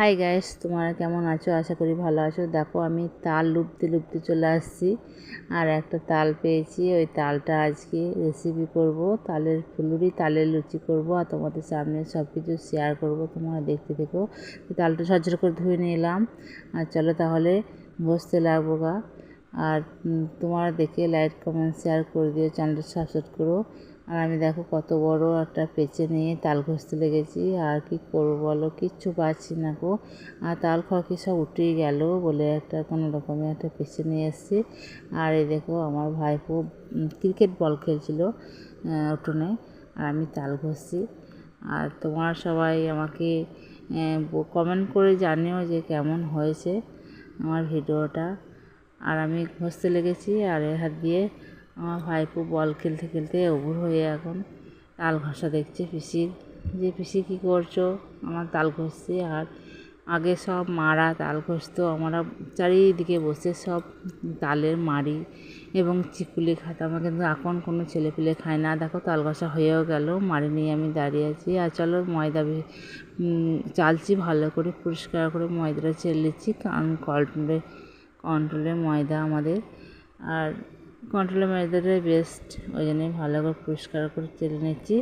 Hi guys তোমরা কেমন আছো? আশা করি ভালো আছো। দেখো, আমি তাল লুপতে লুপতে চলে আসছি। আর একটা তাল পেয়েছি। ওই তালটা আজকে রেসিপি করব। তালের ফুলুরি, তালের লুচি করব। আর তোমাদের সামনে সব কিছু শেয়ার করব। তোমরা দেখতে থেকো। তালটা সজ্জর করে ধুয়ে নিলাম। আর চলো তাহলে বসতে লাগবো গা। আর তোমার দেখে লাইক কমেন্ট শেয়ার করে দিও। চ্যানেলটা সাবস্ক্রাইব করো। আর আমি দেখো কত বড় একটা পেঁচে নিয়ে তাল ঘষতে লেগেছি। আর কি করব বলো? কিচ্ছু পাচ্ছি না গো। আর তাল খড়কি সব উঠেই গেল বলে একটা কোনো রকমে একটা পেঁচে নিয়ে এসেছি। আর এই দেখো আমার ভাইপো ক্রিকেট বল খেলছিল উঠোনে। আর আমি তাল ঘষছি। আর তোমার সবাই আমাকে কমেন্ট করে জানিও যে কেমন হয়েছে আমার ভিডিওটা। আর আমি ঘষতে লেগেছি আর এ হাত দিয়ে আমার ভাইপো বল খেলতে খেলতে অবুর হয়ে এখন তাল ঘষা দেখছে পিসির। যে পিসি কী করছ? আমার তাল ঘষছে আর আগে সব মারা তাল ঘষতো। আমরা চারিদিকে বসে সব তালের মারি এবং চিকুলি খাতাম কিন্তু এখন কোনো ছেলেপিলে খায় না। দেখো তাল ঘষা হয়েও গেল মারি নিয়ে আমি দাঁড়িয়ে আছি। আর চলো ময়দা চালছি ভালো করে, পরিষ্কার করে ময়দাটা চেলে নিচ্ছি। কারণ কন্ট্রোলে কন্ট্রোলে ময়দা আমাদের। আর কন্ট্রোলের ময়দাটাই বেস্ট ওই জন্যই ভালো করে পরিষ্কার করে চেলে নিচ্ছি।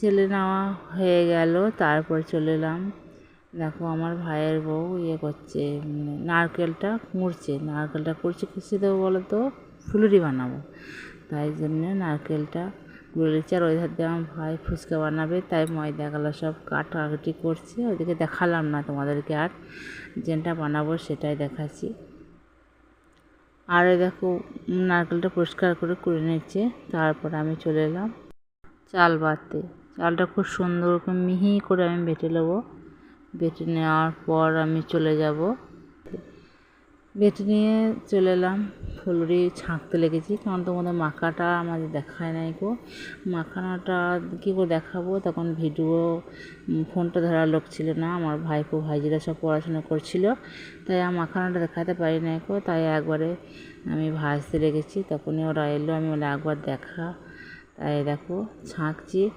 চেলে নেওয়া হয়ে গেল, তারপর চলে এলাম। দেখো আমার ভাইয়ের বউ ইয়ে করছে নারকেলটা কুড়ছে। নারকেলটা কুড়ছে কিসে দেবো বলো তো ফুলুরি বানাবো। তাই জন্য নারকেলটা গুঁড়ে নিচ্ছি। আর ওই ধার দিয়ে আমার ভাই ফুচকা বানাবে, তাই ময়দাগুলো সব কাটাকাটি করছে। ওইদিকে দেখালাম না তোমাদেরকে আর। যেটা বানাবো সেটাই দেখাচ্ছি। আর দেখো, নারকেলটা পরিষ্কার করে করে নিচ্ছে তারপর আমি চলে এলাম চাল বাটতে চালটা খুব সুন্দর করে মিহি করে আমি বেটে নেব। বেটে নেওয়ার পর আমি চলে যাব। বেটে নিয়ে চলে এলাম ফুলুরি ছাঁকতে লেগেছি। কারণ তোমাদের মাখাটা আমাদের দেখায় নাই গো। মাখানাটা কী করে দেখাবো? তখন ভিডিও ফোনটা ধরার লোক ছিল না। আমার ভাইপো, ভাইজিরা সব পড়াশোনা করছিল। তাই আমার মাখানাটা দেখাতে পারি নাই গো। তাই একবারে আমি ভাজতে লেগেছি। তখনই ওরা এলো, আমি বলে একবার দেখা। তাই দেখো, ছাঁকছি।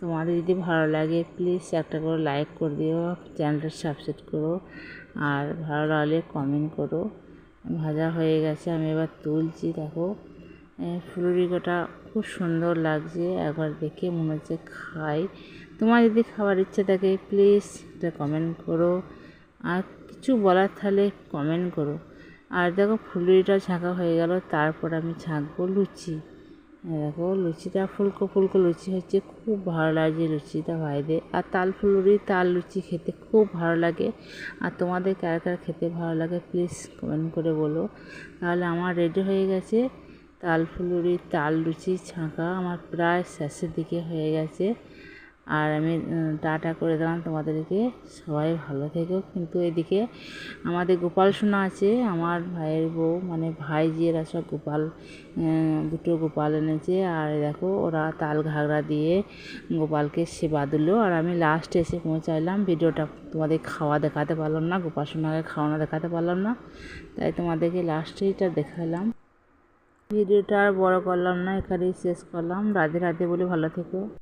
তোমাদের যদি ভালো লাগে প্লিজ একটা করে লাইক করে দিও। চ্যানেলটা সাবস্ক্রাইব করো। আর ভালো লাগলে কমেন্ট করো। ভাজা হয়ে গেছে, আমি এবার তুলছি, দেখো। ফুলুরিকোটা খুব সুন্দর লাগছে, একবার দেখে মনে হচ্ছে খাই। তোমার যদি খাবার ইচ্ছে থাকে প্লিজ এটা কমেন্ট করো। আর কিছু বলার থাকলে কমেন্ট করো। আর দেখো, ফুলুরিটা ছাঁকা হয়ে গেল, তারপর আমি ছাঁকবো লুচি। দেখো লুচিটা, ফুলকো ফুলকো লুচি হচ্ছে, খুব ভালো লাগছে লুচিটা ভাইদের। আর তাল ফুলুরি, তাল লুচি খেতে খুব ভালো লাগে। আর তোমাদের কার কার খেতে ভালো লাগে প্লিজ কমেন্ট করে বলো। তাহলে আমার রেডি হয়ে গেছে তাল ফুলুরি, তাল লুচি, ছাঁকা। আমার প্রায় শেষের দিকে হয়ে গেছে। আর আমি টাটা করে দিলাম। তোমাদেরকে সবাই ভালো থেকো। কিন্তু এদিকে আমাদের গোপাল সোনা আছে, আমার ভাইয়ের বউ মানে ভাই জিয়েরা সব গোপাল দুটো গোপাল এনেছে। আর দেখো, ওরা তাল ঘাগরা দিয়ে গোপালকে সেবা দিল। আর আমি লাস্টে এসে পৌঁছাইলাম। ভিডিওটা তোমাদের খাওয়া দেখাতে পারলাম না, গোপাল সোনাকে খাওয়ানো দেখাতে পারলাম না। তাই তোমাদেরকে লাস্টেইটা দেখালাম। ভিডিওটা আর বড় করলাম না, এখানেই শেষ করলাম। রাধে রাধে বলে ভালো থেকো।